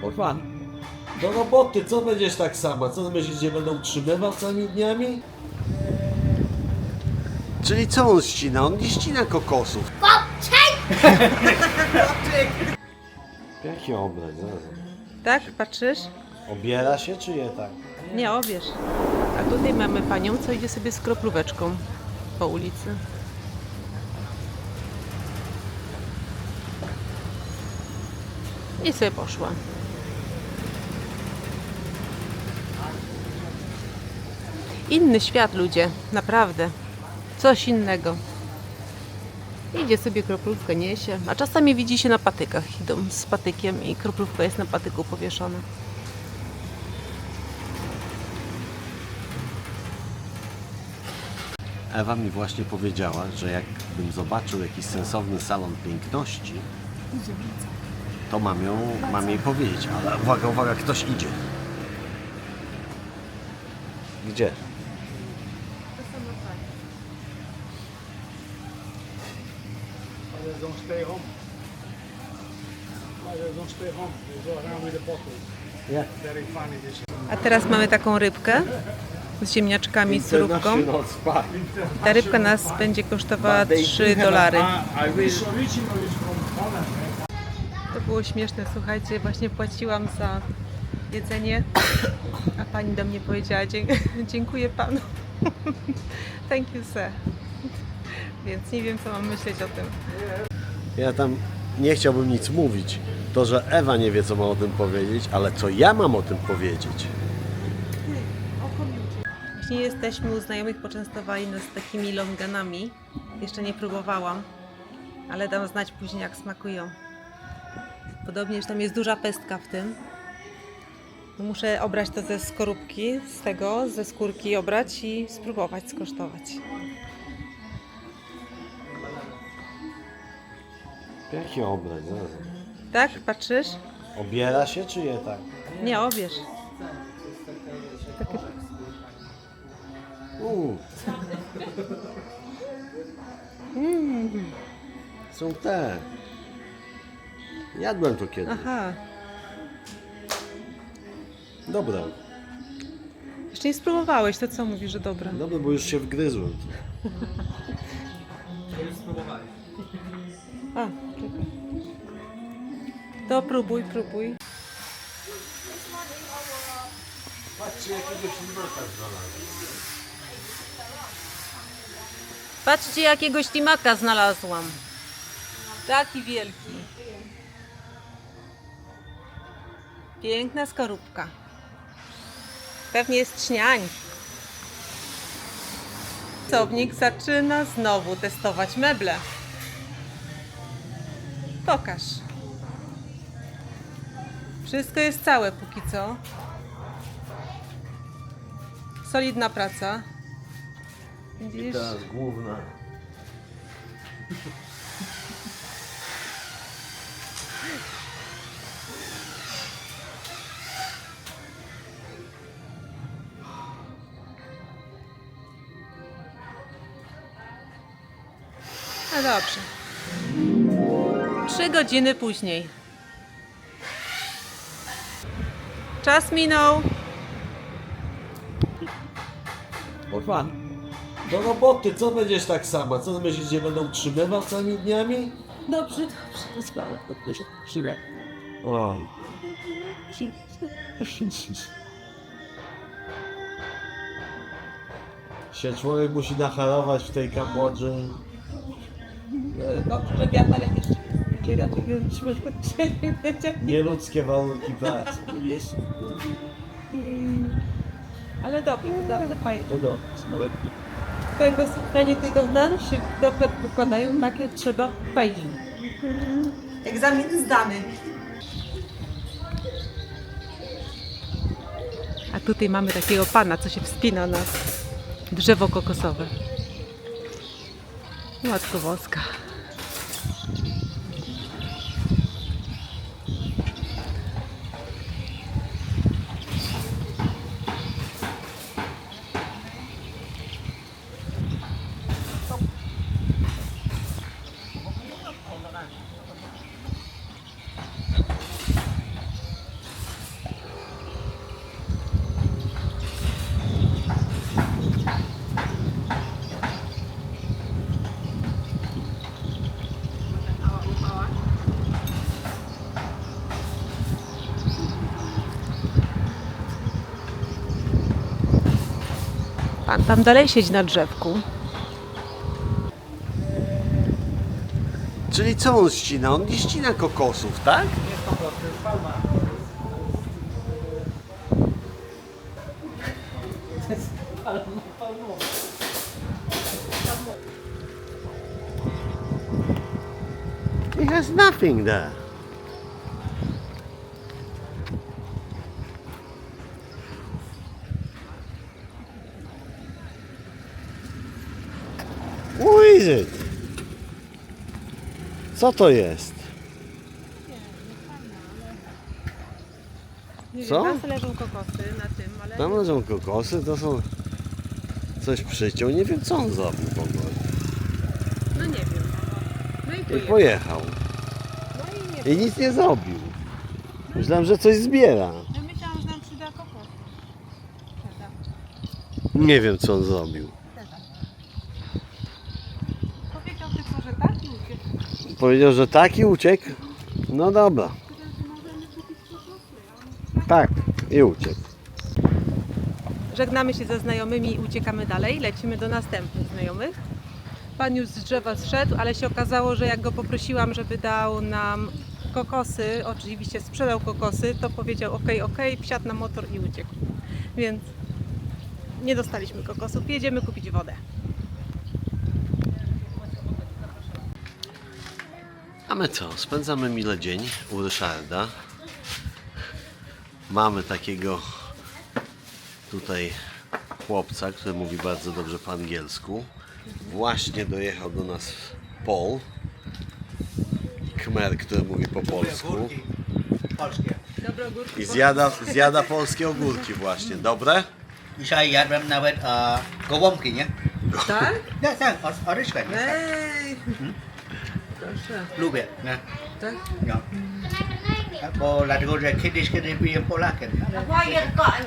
Kurwa, do roboty, co będziesz tak sama? Co myślisz, że będą utrzymywał całymi dniami? Czyli co on ścina? On nie ścina kokosów. Jaki obraz. Tak, patrzysz? Obiera się czy je tak? Nie, obierz. A tutaj mamy panią, co idzie sobie z kroplóweczką po ulicy. I sobie poszła. Inny świat, ludzie, naprawdę. Coś innego. Idzie sobie kroplówkę, niesie, a czasami widzi się na patykach. Idą z patykiem i kroplówka jest na patyku powieszona. Ewa mi właśnie powiedziała, że jakbym zobaczył jakiś sensowny salon piękności, to mam, ją, mam jej powiedzieć. Ale uwaga, uwaga, ktoś idzie. Gdzie? Others don't stay home. Others don't stay home. They go around with the bottles. Nie. Very funny this. A teraz mamy taką rybkę z ziemniaczkami, z surówką. Ta rybka nas będzie kosztowała 3 dolary. I było śmieszne, słuchajcie, właśnie płaciłam za jedzenie, a pani do mnie powiedziała, "Dzie- dziękuję panu. Thank you, sir. Więc nie wiem, co mam myśleć o tym. Ja tam nie chciałbym nic mówić. To, że Ewa nie wie, co ma o tym powiedzieć, ale co ja mam o tym powiedzieć. Właśnie jesteśmy u znajomych, poczęstowali nas takimi longanami. Jeszcze nie próbowałam, ale dam znać później, jak smakują. Podobnie, że tam jest duża pestka w tym. Muszę obrać to ze skorupki, z tego, ze skórki obrać i spróbować, skosztować. Jaki zaraz. Tak, patrzysz? Obiera się czy je tak? Nie, obierz. Takie... Uuu. Są te. Jadłem to kiedyś. Aha, Dobra. jeszcze nie spróbowałeś, to co mówisz, że dobra? Dobra, bo już się wgryzłem. A, czekaj. To próbuj, próbuj. Patrzcie, jakiegoś limaka znalazłem. Patrzcie, jakiego ślimaka znalazłam. Taki wielki. Piękna skorupka. Pewnie jest śniań. Pracownik zaczyna znowu testować meble. Pokaż. Wszystko jest całe póki co. Solidna praca. Widzisz? Główna. No dobrze. Trzy godziny później. Czas minął. Kurwa, do roboty, co będziesz tak sama? Co myślisz, że będą utrzymywał całymi dniami? Dobrze, dobrze, sprawę, dobrze, chwilę. O. Się człowiek musi nacharować w tej Kambodży. Dobrze, ja będzie. Nieludzkie warunki pracy. Jest. Ale dobrze, dobrze, fajnie. No, no. Tego słuchanie tego znam się dobrze wykładają, takie trzeba fajnie. Egzamin zdany. A tutaj mamy takiego pana, co się wspina na drzewo kokosowe. Matko Boska. Pan tam dalej siedzi na drzewku. Czyli co on ścina? On nie ścina kokosów, tak? He has nothing there. It? Co to jest? Nie Co? wiem, tam leżą kokosy na tym, ale... Tam leżą kokosy, to są... Coś przyciął, nie wiem co on zrobił w ogóle. No nie wiem. No i I pojechał. No i nie I nic nie zrobił. Myślałem, że coś zbiera. Ja myślałam, że nam przyda kokos. Nie wiem co on zrobił. Powiedział tylko, że tak i uciekł. Powiedział, że tak i uciekł. No dobra. Tak, i uciekł. Żegnamy się ze znajomymi i uciekamy dalej. Lecimy do następnych znajomych. Pan już z drzewa zszedł, ale się okazało, że jak go poprosiłam, żeby dał nam kokosy, oczywiście sprzedał kokosy, to powiedział ok, ok, wsiadł na motor i uciekł. Więc nie dostaliśmy kokosów. Jedziemy kupić wodę. A my co? Spędzamy mile dzień u Ryszarda. Mamy takiego tutaj chłopca, który mówi bardzo dobrze po angielsku. Właśnie dojechał do nas Paul. Kmer, który mówi po polsku. Polskie. Dobre ogórki. I zjada, zjada polskie ogórki właśnie. Dobre? Dzisiaj jadłem nawet e, gołąbki, nie? Tak? Tak, tak, o- nie? Ej! Lubię, nie? Tak? No. Bo dlatego, że kiedyś, kiedy byłem Polakiem,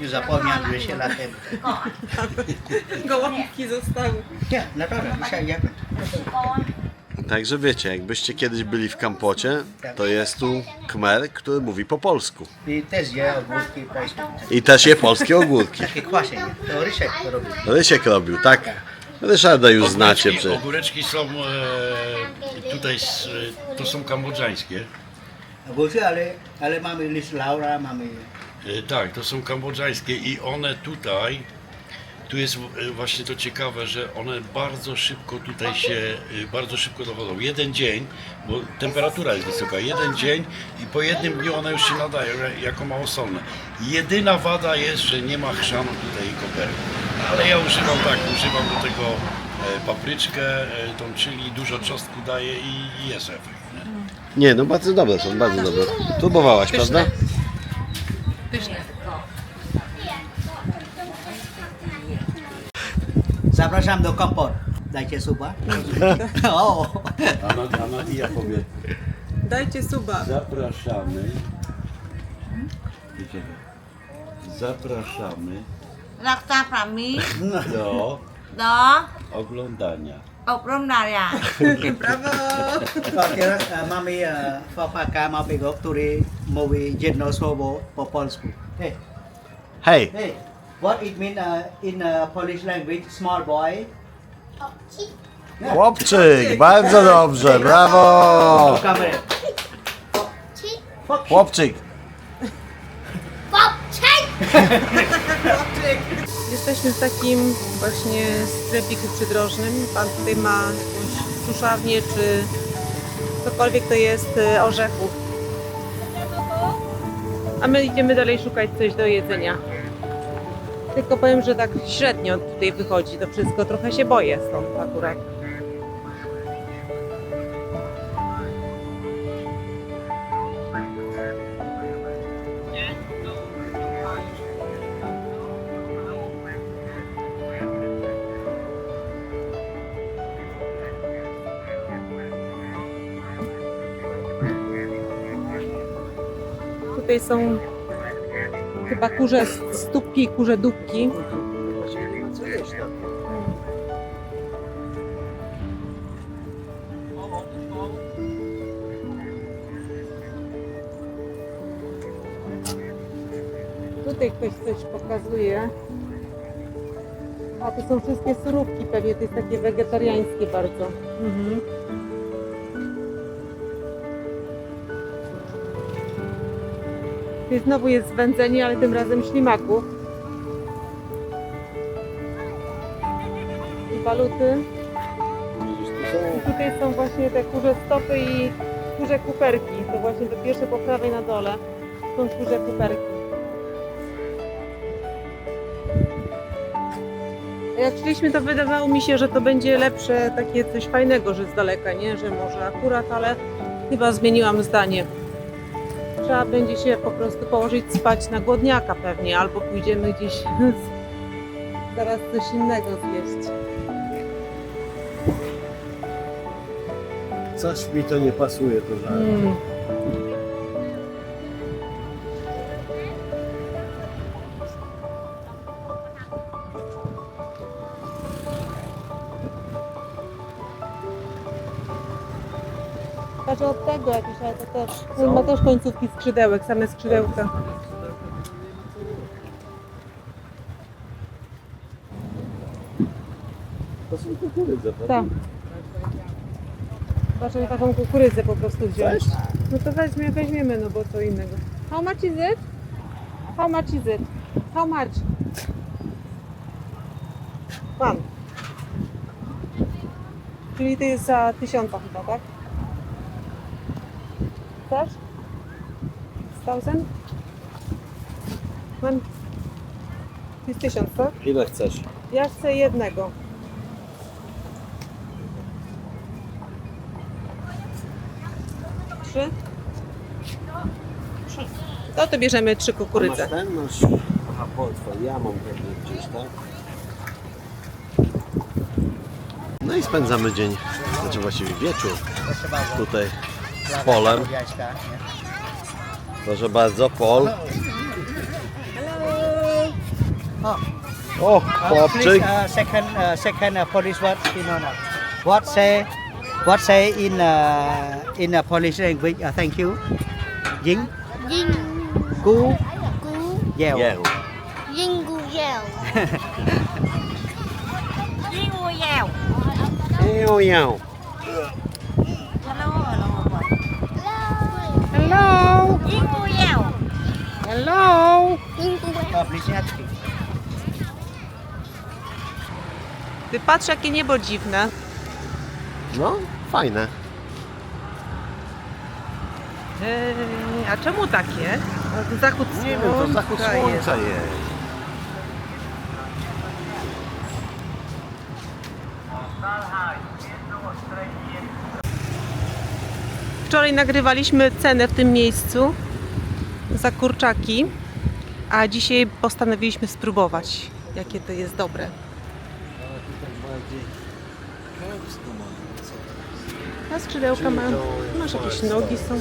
nie zapomniałem, że się latem. Gołąbki zostały. Nie, naprawdę, dzisiaj. Także wiecie, jakbyście kiedyś byli w Kampocie, to jest tu Kmer, który mówi po polsku. I też je ogórki polskie. I też je polskie ogórki. Takie kwasie, nie? To Rysiek to robił. Rysiek robił, tak? Ryszarda już znacie Ogóreczki, przecież. ogóreczki są e, tutaj, z, e, to są kambodżańskie. Ogórki, ale, ale mamy list Laura, mamy... E, tak, to są kambodżańskie i one tutaj, tu jest e, właśnie to ciekawe, że one bardzo szybko tutaj się, e, bardzo szybko dochodzą. Jeden dzień, bo temperatura jest wysoka, jeden dzień i po jednym dniu one już się nadają e, jako małosolne. Jedyna wada jest, że nie ma chrzanu tutaj i koperu. Ale ja używam tak, używam do tego e, papryczkę, e, tą chili, dużo czosnku daję i, jest efekt. Nie? Nie, no bardzo dobre są, bardzo dobre. Próbowałaś, prawda? Pyszne. Zapraszam do kompot. Dajcie suba. o, i ja powiem. Dajcie suba. Zapraszamy. Zapraszamy Zakcapami do do oglądania. oglądania. Bravo! Và kia uh, mami uh, fapaka jedno slovo po polsku. Hey, Hej, hey, what it mean uh, in uh, Polish language small boy? chłopczyk, bardzo dobrze, brawo! Chłopczyk, Jesteśmy w takim właśnie sklepiku przydrożnym. Pan tutaj ma jakąś suszarnię czy cokolwiek to jest e, orzechów. A my idziemy dalej szukać coś do jedzenia. Tylko powiem, że tak średnio tutaj wychodzi to wszystko. Trochę się boję stąd akurat. Tutaj są chyba kurze stópki i kurze dupki. Tutaj ktoś coś pokazuje. A to są wszystkie surówki pewnie, to jest takie wegetariańskie bardzo. Mhm. I znowu jest zwędzenie, ale tym razem ślimaków. I waluty. I tutaj są właśnie te kurze stopy i kurze kuperki. To właśnie to pierwsze po prawej na dole są kurze kuperki. Jak szliśmy, to wydawało mi się, że to będzie lepsze, takie coś fajnego, że z daleka, nie? Że może akurat, ale chyba zmieniłam zdanie. Trzeba będzie się po prostu położyć spać na głodniaka pewnie, albo pójdziemy gdzieś zaraz coś innego zjeść. Coś mi to nie pasuje, to żal. Mm. On ma też końcówki skrzydełek, same skrzydełka. To są kukurydze, prawda? Tak. Patrzę taką kukurydzę po prostu wziąć. No to weźmie, weźmiemy, no bo co innego. How much is it? How much is it? How much? Pan. Czyli to jest za tysiąca chyba, tak? Chcesz? Thousand? Mam. To jest tysiąc, tak? Ile chcesz? Ja chcę jednego. Trzy? Trzy. No to bierzemy trzy Masz kukurydze. ten? Masz... Aha, portfel. Ja mam pewnie gdzieś, tak? No i spędzamy dzień, znaczy właściwie wieczór tutaj Polem. Proszę bardzo, Pol. O, Uh, please, chłopczyk. uh, second, uh, second uh, Polish word, you know, now. what say, what say in uh, in uh, Polish language? Uh, thank you. Ying, Ding gu, gu yeo. Jeł. ding gu yeo. Đi mua dèo Jeł, jeł. Hello, hello Hello! Dèo Hello! Ask me. Ty patrz jakie niebo dziwne. No, fajne. Eee, a czemu takie? A Zachód Nie wiem, to zachód słońca jest. słońca jest. Wczoraj nagrywaliśmy cenę w tym miejscu za kurczaki, a dzisiaj postanowiliśmy spróbować, jakie to jest dobre. A skrzydełka ma, masz jakieś nogi są.